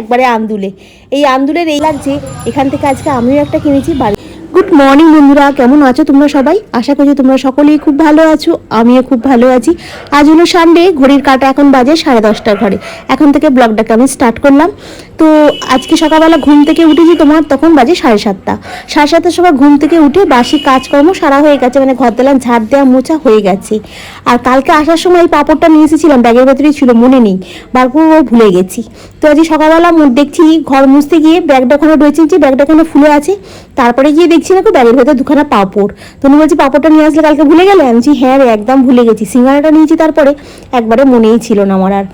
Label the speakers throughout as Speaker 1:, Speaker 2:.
Speaker 1: একবারে আন্দুলে। এই আন্দুলের এই লাগছে এখান থেকে আজকে আমিও একটা কিনেছি বাড়ি গুড মর্নিং বন্ধুরা। কেমন আছো তোমরা সবাই? আশা করছি তোমরা সকলেই খুব ভালো আছো, আমিও খুব ভালো আছি। আজ হলো সানডে ঘড়ির কাটা এখন বাজে সাড়ে দশটার ঘরে। এখন থেকে ব্লগটাকে আমি স্টার্ট করলাম। তো আজকে সকালবেলা ঘুম থেকে উঠেছি তোমার, তখন বাজে সাড়ে সাতটা। সাড়ে সাতটার সময় ঘুম থেকে উঠে বাসি কাজকর্ম সারা হয়ে গেছে মানে ঘর দেলাম ঝাড় দেওয়া, মোছা হয়ে গেছে। আর কালকে আসার সময় এই পাপড়টা নিয়ে এসেছিলাম, ব্যাগের ভেতরেই ছিল, মনে নেই। বার করে ভুলে গেছি। তো আজকে সকালবেলা দেখছি, ঘর মুছতে গিয়ে ব্যাগটা ওখানে রয়েছে, যে ব্যাগটা ওখানে ফুলে আছে তারপরে গিয়ে দেখছি না তো ব্যাগের ভেতর দুখানা পাপড়। তো উনি বলছি, পাপড়টা নিয়ে আসলে কালকে ভুলে গেলে? আমি হ্যাঁ রে, একদম ভুলে গেছি। সিঙ্গারাটা নিয়েছি তারপরে একবারে মনেই ছিল না আমার আর।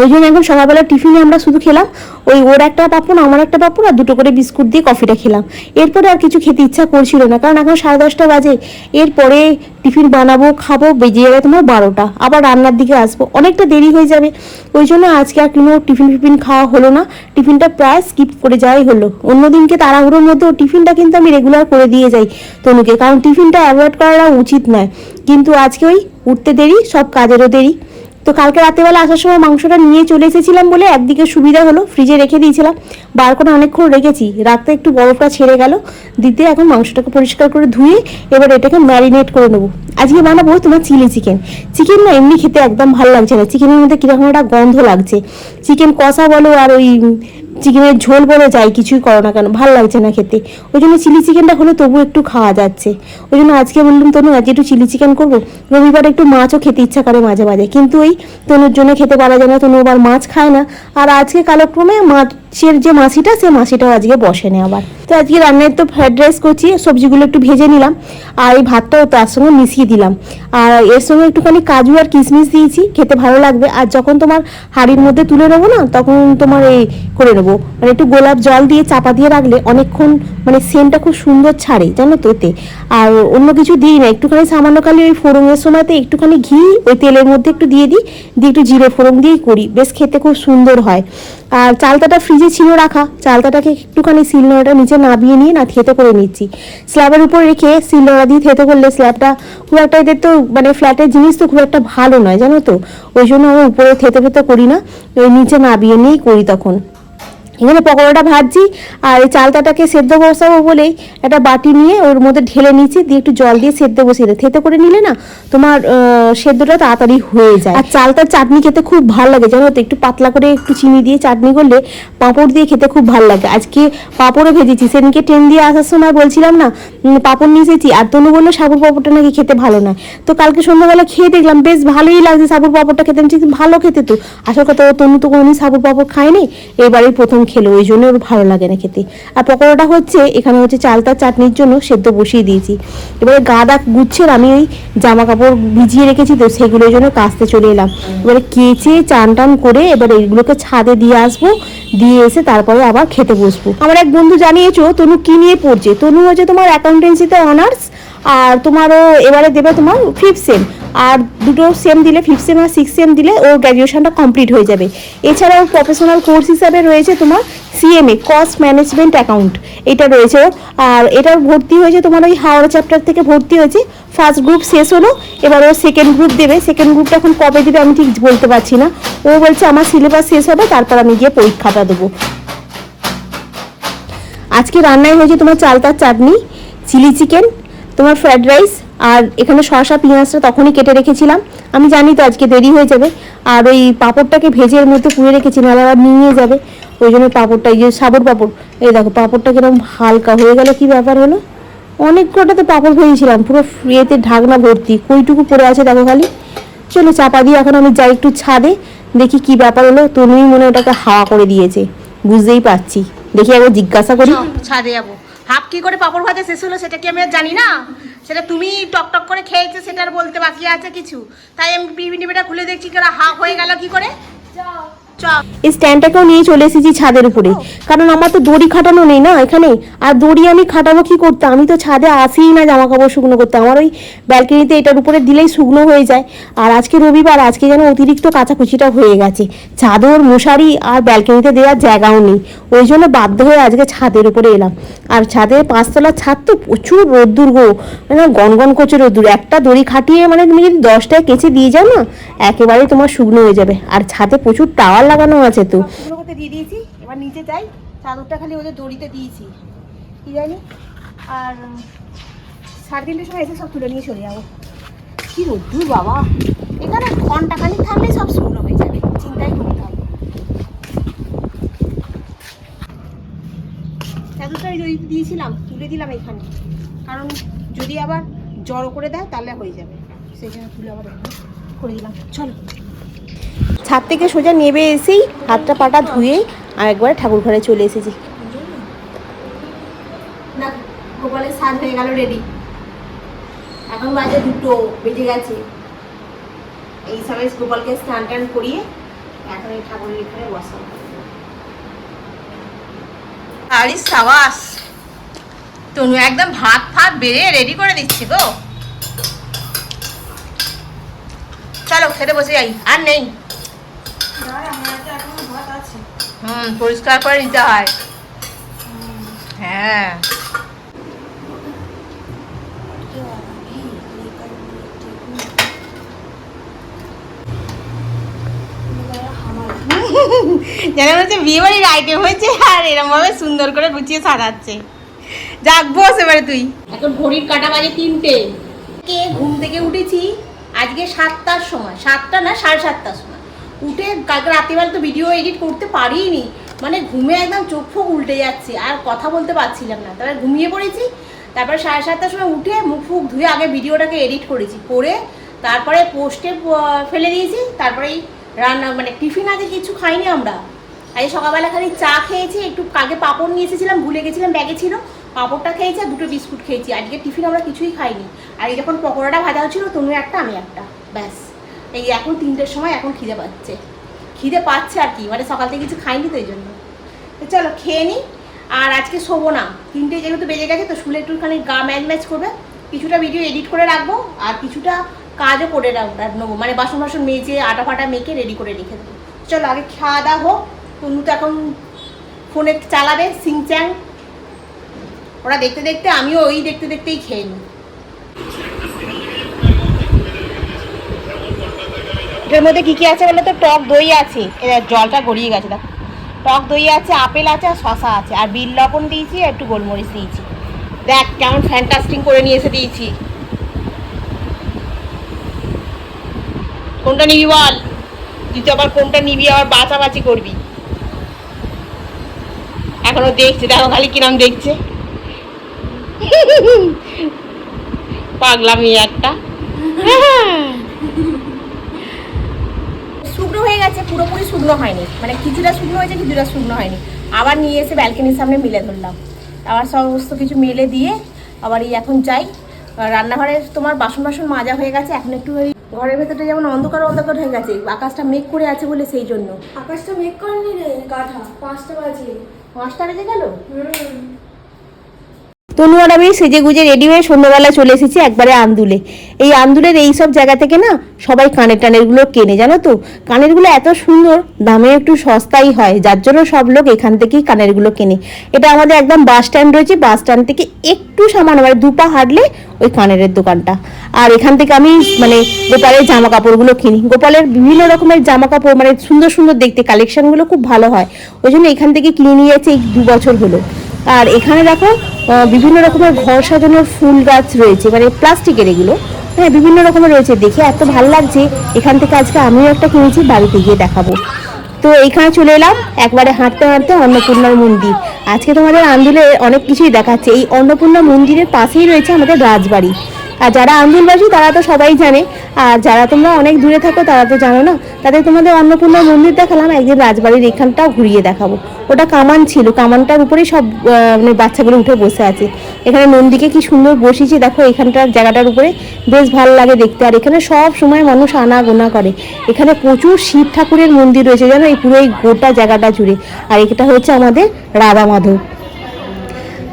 Speaker 1: ওই জন্য একদম সকালবেলা টিফিনে আমরা শুধু খেলাম, ওই ওর একটা পাপড়, আমার একটা পাপড় আর দুটো করে বিস্কুট দিয়ে কফিটা খেলাম। এরপরে আর কিছু খেতে ইচ্ছা করছিল না, কারণ এখন সাড়ে দশটা বাজে। এরপরে টিফিন বানাবো, খাব, বেজে যাবে তোমার বারোটা, আবার রান্নার দিকে আসব, অনেকটা দেরি হয়ে যাবে। ওই জন্য আজকে আর কোনো টিফিন ফিফিন খাওয়া হলো না, টিফিনটা প্রায় স্কিপ করে যাওয়াই হলো। অন্যদিনকে তাড়াহুড়োর মধ্যেও টিফিনটা কিন্তু আমি রেগুলার করে দিয়ে যাই তনুকে, কারণ টিফিনটা অ্যাভয়েড করাটা উচিত নয়। কিন্তু আজকে ওই উঠতে দেরি, সব কাজেরও দেরি। তো কালকে রাত্রেবেলা আসার সময় মাংসটা নিয়ে চলে এসেছিলাম বলে একদিকে সুবিধা হলো ফ্রিজে রেখে দিয়েছিলাম। বার করে অনেকক্ষণ রেখেছি রাতে একটু বরফটা ছেড়ে গেল। দিতে এখন মাংসটাকে পরিষ্কার করে ধুয়ে এবার এটাকে ম্যারিনেট করে নেব। আজকে বানাবো তোমার চিলি চিকেন। চিকেন না এমনি খেতে একদম ভালো লাগছে না। চিকেনের মধ্যে কীরকম একটা গন্ধ লাগছে। চিকেন কষা বলো আর ওই চিকেনের ঝোল বলে যাই, কিছুই করো না কেন? ভালো লাগছে না খেতে। ওই জন্য চিলি চিকেনটা হলে তবু একটু খাওয়া যাচ্ছে। ওই জন্য আজকে বললাম, তনু, আজকে একটু চিলি চিকেন করব। রবিবার একটু মাছও খেতে ইচ্ছা করে মাঝে মাঝে। কিন্তু ওই তনুর জন্য খেতে পারা যায় না। তনু আবার মাছ খায় না। আর আজকে কালক্রমে মাছের যে মাছিটা, সে মাছিটাও আজকে বসে না আবার। তো আজকে রান্নায় তো ফ্রাইড রাইস করছি, সবজিগুলো একটু ভেজে নিলাম। আর এই ভাতটাও তার সঙ্গে মিশিয়ে দিলাম। আর এর সঙ্গে একটুখানি কাজু আর কিশমিশ দিয়েছি, খেতে ভালো লাগবে। আর যখন তোমার হাঁড়ির মধ্যে তুলে নেব না, তখন তোমার এই করে নেব। মানে একটু গোলাপ জল দিয়ে চাপা দিয়ে রাখলে অনেকক্ষণ মানে সেন্টটা খুব সুন্দর ছাড়ে, জানো তো এতে। আর অন্য কিছু দিই না, একটুখানি সামান্য খালি ওই ফোড়নের সময়তে একটুখানি ঘি, ওই তেলের মধ্যে একটু দিয়ে দিই, দিয়ে একটু জিরে ফোড়ন দিয়েই করি। বেশ খেতে খুব সুন্দর হয়। আর চালতাটা ফ্রিজে ছিল রাখা, চালতাটাকে একটুখানি শিলনোড়াটা নিচে নাবিয়ে নিয়ে না থেতে করে নিচ্ছি। স্ল্যাবের উপর রেখে শিলনোড়া দিয়ে থেতে করলে স্ল্যাবটা খুব একটা এদের তো মানে ফ্ল্যাটের জিনিস তো খুব একটা ভালো নয়, জানো তো। ওই জন্য আমি উপরে থেতে ফেতে করি না, ওই নিচে নাবিয়ে নিয়েই করি তখন। এখানে পকোড়াটা ভাজছি আর এই চালতাটাকে সেদ্ধ বসাবো বলেই একটা বাটি নিয়ে ওর মধ্যে ঢেলে নিচ্ছি দিয়ে একটু জল দিয়ে সেদ্ধ বসিয়ে দিই। থেতে করে নিলে না তোমার সেদ্ধটা তাড়াতাড়ি হয়ে যায়। আর চালতার চাটনি খেতে খুব ভালো লাগে, জানো তো? একটু পাতলা করে একটু চিনি দিয়ে চাটনি করলে পাঁপড় দিয়ে খেতে খুব ভালো লাগে। আজকে পাঁপড়ও ভেজেছি, সেদিনকে ট্রেন দিয়ে আসার সময় বলছিলাম না পাঁপড় নিয়ে এসেছি, আর তনু বলল সাবুর পাঁপড়টা নাকি খেতে ভালো নয়। তো কালকে সন্ধ্যাবেলা খেয়ে দেখলাম, বেশ ভালোই লাগছে সাবুর পাঁপড়টা খেতে। ভালো খেতে তো। আসল কথা ও তনু তো কোনোদিন সাবুর পাঁপড় খায়নি। এবারেই প্রথম খেলো ওই জন্য ওর ভালো লাগে না খেতে। আর পকোড়াটা হচ্ছে, এখানে হচ্ছে চালতার চাটনির জন্য সেদ্ধ বসিয়ে দিয়েছি। এবারে গাদা গুচ্ছের আমি ওই জামা কাপড় ভিজিয়ে রেখেছি তো, সেগুলোর জন্য কাচতে চলে এলাম। এবারে কেচে চান টান করে এবারে এগুলোকে ছাদে দিয়ে আসব, দিয়ে এসে তারপরে আবার খেতে বসবো। আমার এক বন্ধু জানিয়েছো, তনু কি নিয়ে পড়ছে? তনু হচ্ছে তোমার অ্যাকাউন্টেন্সিতে অনার্স আর তোমারও এবারে দেবে তোমার ফিফথ সেম আর দুটো সেম দিলে ফিফথ সেম আর সিক্স সেম দিলে ওর গ্র্যাজুয়েশনটা কমপ্লিট হয়ে যাবে। এছাড়াও প্রফেশনাল কোর্স হিসাবে রয়েছে তোমার সিএমএ কস্ট ম্যানেজমেন্ট অ্যাকাউন্ট এটা রয়েছে আর এটার ভর্তি হয়েছে তোমার ওই হাওড়া চ্যাপ্টার থেকে ভর্তি হয়েছে। ফার্স্ট গ্রুপ শেষ হলো, এবার ও সেকেন্ড গ্রুপ দেবে। সেকেন্ড গ্রুপটা এখন কবে দেবে আমি ঠিক বলতে পারছি না। ও বলছে আমার সিলেবাস শেষ হবে, তারপর আমি গিয়ে পরীক্ষাটা দেবো। আজকে রান্নায় হয়েছে তোমার চালতার চাটনি, চিলি চিকেন তোমার ফ্রাইড রাইস আর এখানে শসা, পেঁয়াজটা তখনই কেটে রেখেছিলাম। আমি জানি তো আজকে দেরি হয়ে যাবে। আর ওই পাঁপড়টাকে ভেজে এর মধ্যে পুড়ে রেখেছি, নাহলে আবার নিয়ে যাবে। ওই জন্য পাঁপড়টা, এই যে সাবর পাঁপড়, এই দেখো পাঁপড়টা কীরকম হালকা হয়ে গেল কি ব্যাপার হলো? অনেক কটাতে পাঁপড় ভেজেছিলাম, পুরো এতে ঢাকনা ভর্তি, কইটুকু পড়ে আছে দেখো খালি। চলো চাপা দিয়ে এখন আমি যাই একটু ছাদে, দেখি কি ব্যাপার হলো। তনুই মনে ওটাকে হাওয়া করে দিয়েছে, বুঝতেই পারছি। দেখি একবার জিজ্ঞাসা করি।
Speaker 2: ছাদে যাব। হাফ কি করে পাপড় ভাজা শেষ হলো সেটা কি আমি আর জানি না? সেটা তুমি টকটক টক করে খেয়েছো, সেটা আর বলতে বাকি আছে কিছু। তাই আমি বিভিন্ন খুলে দেখছি কেন হাফ হয়ে গেল কি করে?
Speaker 3: এই স্ট্যান্ডটাকেও নিয়ে চলে এসেছি ছাদের উপরে। কারণ আমার তো দড়ি খাটানো নেই না এখানে। আর দড়ি আমি খাটাবো কি করতে? আমি তো ছাদে আসিই না জামা কাপড় শুকনো করতে। আমার ওই ব্যালকনিতে এটার উপরে দিলেই শুকনো হয়ে যায়। আর আজকে রবিবার, আজকে যেন অতিরিক্ত কাচাকুচিটা হয়ে গেছে। চাদর, মশারি আর ব্যালকনিতে দেওয়ার জায়গাও নেই। ওই জন্য বাধ্য হয়ে আজকে ছাদের উপরে এলাম। আর ছাদের পাঁচতলার ছাদ তো প্রচুর রোদ্দুর গো। মানে গনগন করছে রোদ্দুর। একটা দড়ি খাটিয়ে মানে তুমি যদি দশটায় কেচে দিয়ে যাও না একেবারেই তোমার শুকনো হয়ে যাবে। আর ছাদে প্রচুর টাওয়ার লাগানো আছে তো।
Speaker 1: করতে দিয়ে দিয়েছি, এবার নিচে যাই। চাদরটা খালি ওদের দড়িতে দিয়েছি। কি জানি? আর সাড়ে তিনটের সময় এসে সব তুলে নিয়ে চলে যাব। কি রোদ্দুর, বাবা। এখানে ঘণ্টা খালি থাকলে সব শুকনো হয়ে যাবে। চিন্তাই করতে হবে চাদরটা দিয়েছিলাম, তুলে দিলাম এখানে। কারণ যদি আবার জড়ো করে দেয়, তাহলে হয়ে যাবে। সেই জন্য তুলে আবার করে দিলাম। চলো।
Speaker 3: ছাদ থেকে সোজা নেবে এসেই হাতটা পাটা ধুয়ে আর একবার ঠাকুর ঘরে চলে এসেছি।
Speaker 1: গোপালের সাজ হয়ে গেল রেডি এখন বাজে দুটো বেজে গেছে। এই সময় গোপালকে স্নান টান করিয়ে এখন এই ঠাকুরের এখানে বসাবো। আরে সাবাস তনু একদম ভাত ফাত বেড়ে রেডি করে দিচ্ছি গো। চলো খেতে বসে যাই আর নেই। হুম পরিষ্কার করে নিতে হয়। হ্যাঁ। যেন হচ্ছে বিয়ে বাড়ির আইটেম হয়েছে আর এরকম ভাবে সুন্দর করে গুছিয়ে সাজাচ্ছে। যাক বস এবারে তুই। এখন ঘড়ির কাটা বাজে তিনটে। কে ঘুম থেকে উঠেছি আজকে সাতটার সময়। সাতটা না সাড়ে সাতটার সময়। উঠে কালকে রাত্রিবেলা তো ভিডিও এডিট করতে পারিনি। মানে ঘুমে একদম চোখ ফোক উল্টে যাচ্ছে, আর কথা বলতে পারছিলাম না। তারপরে ঘুমিয়ে পড়েছি, তারপরে সাড়ে সাতটার সময় উঠে মুখ ফুক ধুয়ে আগে ভিডিওটাকে এডিট করেছি, করে তারপরে পোস্টে ফেলে দিয়েছি। তারপরে এই রান্না মানে টিফিন আগে কিছু খাইনি আমরা। আজ সকালবেলা খালি চা খেয়েছি, একটু কালকে পাঁপড় নিয়ে এসেছিলাম, ভুলে গেছিলাম, ব্যাগে ছিল। পাঁপড়টা খেয়েছি আর দুটো বিস্কুট খেয়েছি। আজকে টিফিন আমরা কিছুই খাইনি। আর যখন পকোড়াটা ভাজা হচ্ছিল তনু একটা, আমি একটা। ব্যাস। এই এখন তিনটের সময় এখন খিদে পাচ্ছে। খিদে পাচ্ছে আর কি মানে সকাল থেকে কিছু খাইনি তো এই জন্য। চলো খেয়ে নিই আর আজকে শোবো না। তিনটে যেহেতু বেজে গেছে, তো শুলে একটুখানি গা ম্যাচ ম্যাচ করবে। কিছুটা ভিডিও এডিট করে রাখব, আর কিছুটা কাজও করে নেব। মানে বাসন বাসন মেজে, আটা ফাটা মেখে রেডি করে রেখে দেবো। চলো আগে খাওয়া দাওয়া হোক। তনু তো এখন ফোনে চালাবে সিংচ্যাং ওরা দেখতে দেখতে আমিও ওই দেখতে দেখতেই খেয়ে নিই। এর মধ্যে কি কি আছে বলে তো? টক দই আছে। এবার জলটা গড়িয়ে গেছে, দেখো। টক দই আছে, আপেল আছে, আর শশা আছে। আর বিল লবণ দিয়েছি, আর একটু গোলমরিচ দিয়েছি। দেখ, কেমন ফ্যান্টাস্টিং করে নিয়ে এসে দিয়েছি। কোনটা নিবি বল? তুই তো আবার কোনটা নিবি, আবার বাঁচাবাচি করবি। এখনও দেখছে, দেখো খালি কিরম দেখছে। পাগলামি একটা। হয়ে গেছে পুরোপুরি শুকনো হয়নি। মানে কিছুটা শুকনো হয়েছে কিছুটা শুকনো হয়নি। আবার নিয়ে এসে ব্যালকনির সামনে মিলে ধরলাম। আবার সমস্ত কিছু মেলে দিয়ে আবার এই এখন যাই। রান্নাঘরে তোমার বাসন বাসন মাজা হয়ে গেছে এখন একটু ওই ঘরের ভেতরটা যেমন অন্ধকার অন্ধকার হয়ে গেছে আকাশটা মেঘ করে আছে বলে সেই জন্য।
Speaker 4: আকাশটা মেঘ করেনি রে গাধা পাঁচটা বাজে
Speaker 1: পাঁচটা বেজে গেল?
Speaker 4: হুম।
Speaker 3: তনু আর আমি সেজে গুজে রেডি হয়ে সন্ধ্যাবেলা চলে এসেছি একবারে আন্দুলে। এই আন্দুলের এই সব জায়গা থেকে না সবাই কানের টানেরগুলো কেনে, জানো তো? কানেরগুলো এত সুন্দর, দামে একটু সস্তাই হয়, যার জন্য সব লোক এখান থেকেই কানেরগুলো কেনে। এটা আমাদের একদম বাস স্ট্যান্ড রয়েছে বাস স্ট্যান্ড থেকে একটু সামান্য মানে দুপা হাঁটলে ওই কানের দোকানটা। আর এখান থেকে আমি মানে গোপালের জামা কাপড়গুলো কিনি। গোপালের বিভিন্ন রকমের জামা কাপড় মানে সুন্দর সুন্দর দেখতে কালেকশনগুলো খুব ভালো হয়। ওই জন্য এখান থেকে কিনে নিয়ে যাচ্ছে এই দু বছর হলো। আর এখানে দেখো বিভিন্ন রকমের ঘর সাজানোর ফুল গাছ রয়েছে মানে প্লাস্টিকের এগুলো। হ্যাঁ বিভিন্ন রকমের রয়েছে, দেখে এত ভালো লাগছে। এখান থেকে আজকে আমিও একটা কিনেছি, বাড়িতে গিয়ে দেখাবো। তো এইখানে চলে এলাম, একবারে হাঁটতে হাঁটতে অন্নপূর্ণার মন্দির। আজকে তোমাদের আন্দোলনে অনেক কিছুই দেখাচ্ছে। এই অন্নপূর্ণা মন্দিরের পাশেই রয়েছে আমাদের রাজবাড়ি। আর যারা আন্দুলবাসী তারা তো সবাই জানে। আর যারা তোমরা অনেক দূরে থাকো, তারা তো জানো না। তাদের তোমাদের অন্নপূর্ণা মন্দির দেখালাম একদিন রাজবাড়ির এখানটাও ঘুরিয়ে দেখাবো। ওটা কামান ছিল, কামানটার উপরেই সব মানে বাচ্চাগুলো উঠে বসে আছে। এখানে নন্দীকে কি সুন্দর বসিয়েছে, দেখো এখানটার জায়গাটার উপরে। বেশ ভালো লাগে দেখতে। আর এখানে সব সময় মানুষ আনা গোনা করে। এখানে প্রচুর শিব ঠাকুরের মন্দির রয়েছে জানো এই পুরো এই গোটা জায়গাটা জুড়ে। আর এটা হচ্ছে আমাদের রাধা মাধব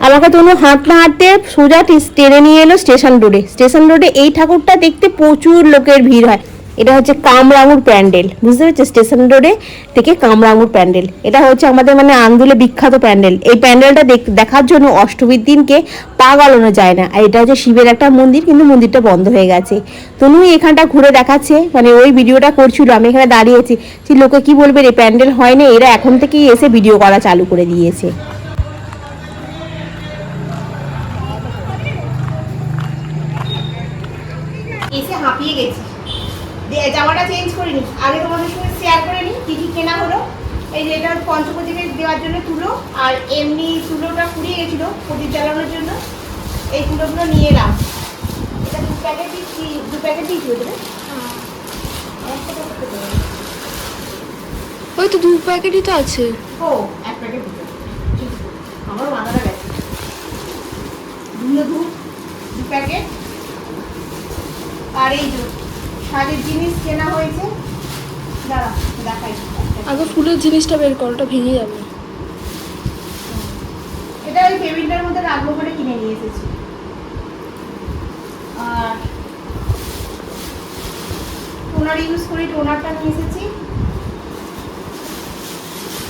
Speaker 3: আমাকে তনু হাঁটতে হাঁটতে সোজা টেনে নিয়ে এলো স্টেশন রোডে। স্টেশন রোডে এই ঠাকুরটা দেখতে প্রচুর লোকের ভিড় হয়। এটা হচ্ছে কামরাঙুর প্যান্ডেল। বুঝতে পারছ? স্টেশন রোডে থেকে কামরাঙুর প্যান্ডেল। এটা হচ্ছে আমাদের মানে আন্দুলে বিখ্যাত প্যান্ডেল। এই প্যান্ডেলটা দেখ- দেখার জন্য অষ্টমীর দিনকে পা গালানো যায় না। আর এটা হচ্ছে শিবের একটা মন্দির, কিন্তু মন্দিরটা বন্ধ হয়ে গেছে। তনু এখানটা ঘুরে দেখাচ্ছে। মানে ওই ভিডিওটা করছিল। আমি এখানে দাঁড়িয়েছি। লোকে কি বলবে রে প্যান্ডেল হয়নি। এরা এখন থেকেই এসে ভিডিও করা চালু করে দিয়েছে।
Speaker 1: হাঁপিয়ে গেছি। জামাটা চেঞ্জ করে করিনি আগে তোমাদের সঙ্গে শেয়ার করে নিই কী কী কেনা হলো। এই যে এটা পঞ্চপতিকে দেওয়ার জন্য তুলো আর এমনি তুলোটা ফুরিয়ে গেছিল প্রদীপ জ্বালানোর জন্য। এই তুলোগুলো নিয়ে এলাম। এটা দু প্যাকেট দিচ্ছি দু প্যাকেট দিয়েছি ওদের
Speaker 4: ওই তো দু প্যাকেটই তো আছে।
Speaker 1: ও এক প্যাকেট আমার মাথাটা গেছে। দু প্যাকেট আর এই যে সাজের জিনিস কেনা হয়েছে দাঁড়া দেখাই।
Speaker 4: আগে ফুলের জিনিসটা বের কর ওটা ভেঙে যাবে।
Speaker 1: এটা ওই টেবিলটার মধ্যে রাখব বলে কিনে নিয়ে এসেছি। আর টোনার ইউজ করি টোনারটা নিয়ে এসেছি।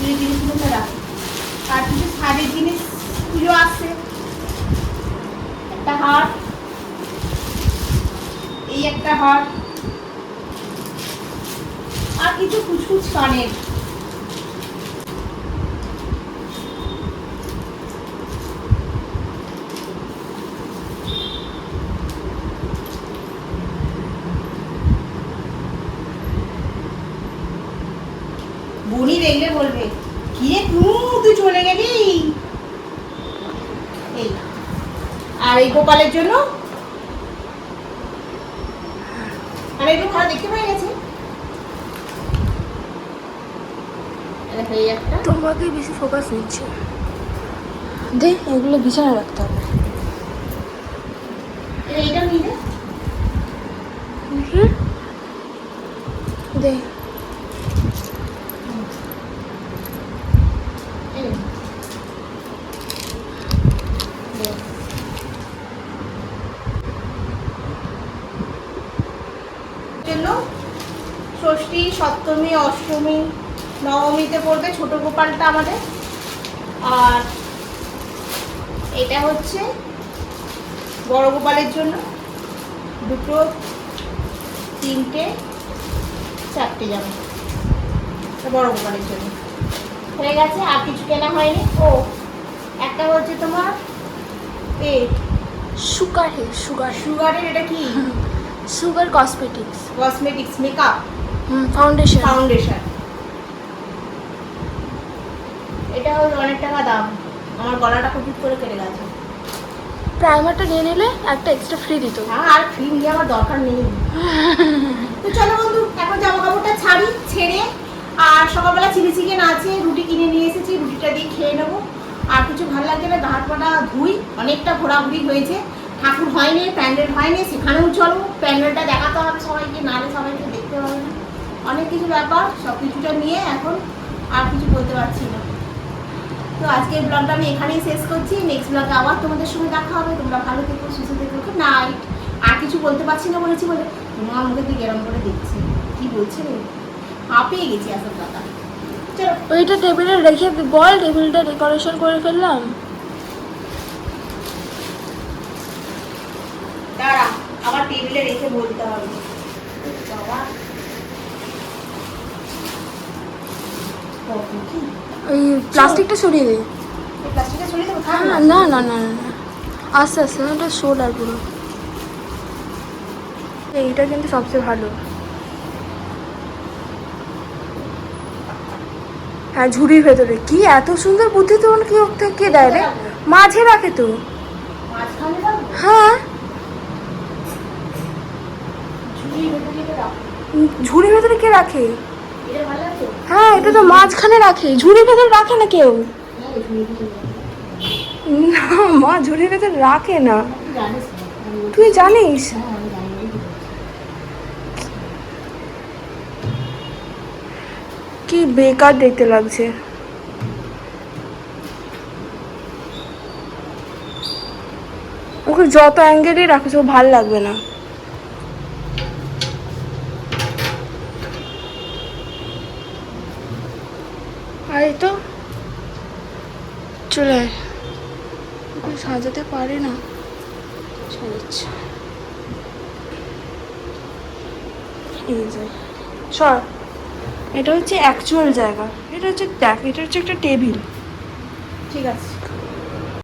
Speaker 1: এই জিনিসগুলো রাখি। আর কিছু শাড়ির জিনিস পুজো আসছে একটা হার। এই একটা হার। আর কিছু কুচকুচ কানের। বনি দেখলে বলবে কিরে তুই চলে গেলি? এই। আর এই গোপালের জন্য আর একটু ভালো দেখতে পেয়ে গেছে দেখো, এই একটা
Speaker 4: তোমাকে বেশি ফোকাস নিচ্ছে দে এগুলো বিছানা রাখতে হবে।
Speaker 1: এইটা
Speaker 4: হুম? দে।
Speaker 1: দে। জন্য ষষ্ঠী সপ্তমী অষ্টমী নবমীতে পড়বে ছোট গোপালটা আমাদের। আর এটা হচ্ছে বড় গোপালের জন্য দুটো তিনটে চারটে জামা। বড় গোপালের জন্য। হয়ে গেছে আর কিছু কেনা হয়নি। ও একটা হচ্ছে তোমার এ
Speaker 4: সুগার হে সুগার।
Speaker 1: সুগারের এটা কি?
Speaker 4: Sugar cosmetics.
Speaker 1: Cosmetics makeup.
Speaker 4: হুম ফাউন্ডেশন
Speaker 1: ফাউন্ডেশন এটা হলো অনেক টাকা দাম। আমার গলাটা খুব করে কেটে গেছে।
Speaker 4: প্রাইমারটা নিয়ে নিলে একটা এক্সট্রা ফ্রি দিত।
Speaker 1: হ্যাঁ আর ক্রিম দিয়ে আমার দরকার নেই। তো চলো বন্ধু এখন জামা কাপড়টা ছাড়ি ছেড়ে আর সকালবেলা চিলি চিকেন আছে রুটি কিনে নিয়ে এসেছি রুটিটা দিয়ে খেয়ে নেব। আর কিছু ভালো লাগছে না ঘাট পাটা ধুই অনেকটা ঘোরাঘুরি হয়েছে। ঠাকুর হয়নি প্যান্ডেল হয়নি সেখানেও চলো। প্যান্ডেলটা দেখাতে হবে সবাইকে নালে সবাইকে দেখতে হবে না। অনেক কিছু ব্যাপার সব কিছুটা নিয়ে এখন আর কিছু বলতে পারছি না। তো আজকের ব্লগটা আমি এখানেই শেষ করছি। নেক্সট ব্লগে আবার তোমাদের সঙ্গে দেখা হবে। তোমরা ভালো থেকো সুস্থ থেকো নাইট আর কিছু বলতে পারছি না বলেছি বলে তোমার মুখের দিকে এরম করে দেখছি কি বলছে হাঁপিয়ে গেছি আসল কথা।
Speaker 4: ওইটা টেবিলে রেখে বল টেবিলটা ডেকোরেশন করে ফেললাম।
Speaker 1: দাঁড়া আবার টেবিলে রেখে বলতে হবে। বাবা। কি?
Speaker 4: ওই প্লাস্টিকটা সরিয়ে
Speaker 1: দিই
Speaker 4: হ্যাঁ,
Speaker 1: না
Speaker 4: না না আস্তে আস্তে ওটা সোলার পুরো এইটা কিন্তু সবচেয়ে ভালো। হ্যাঁ ঝুড়ির ভেতরে। কি এত সুন্দর বুদ্ধি তখন কি কে দেয় রে? মাঝে রাখে তো। হ্যাঁ। ঝুড়ির ভেতরে কে রাখে? এটা ভালো হ্যাঁ এটা তো মাঝখানে রাখে। ঝুড়ির ভেতর রাখে না কেউ? না, মা ঝুড়ির ভেতর রাখে না। তুই জানিস? কি বেকার দেখতে লাগছে। ওকে যত অ্যাঙ্গেলই রাখিস ও ভালো লাগবে না। এই তো। চলে ওকে সাজাতে পারে না। সাজাচ্ছে এই যে। এটা হচ্ছে অ্যাকচুয়াল জায়গা। এটা হচ্ছে দেখ, এটা হচ্ছে একটা টেবিল।
Speaker 1: ঠিক আছে।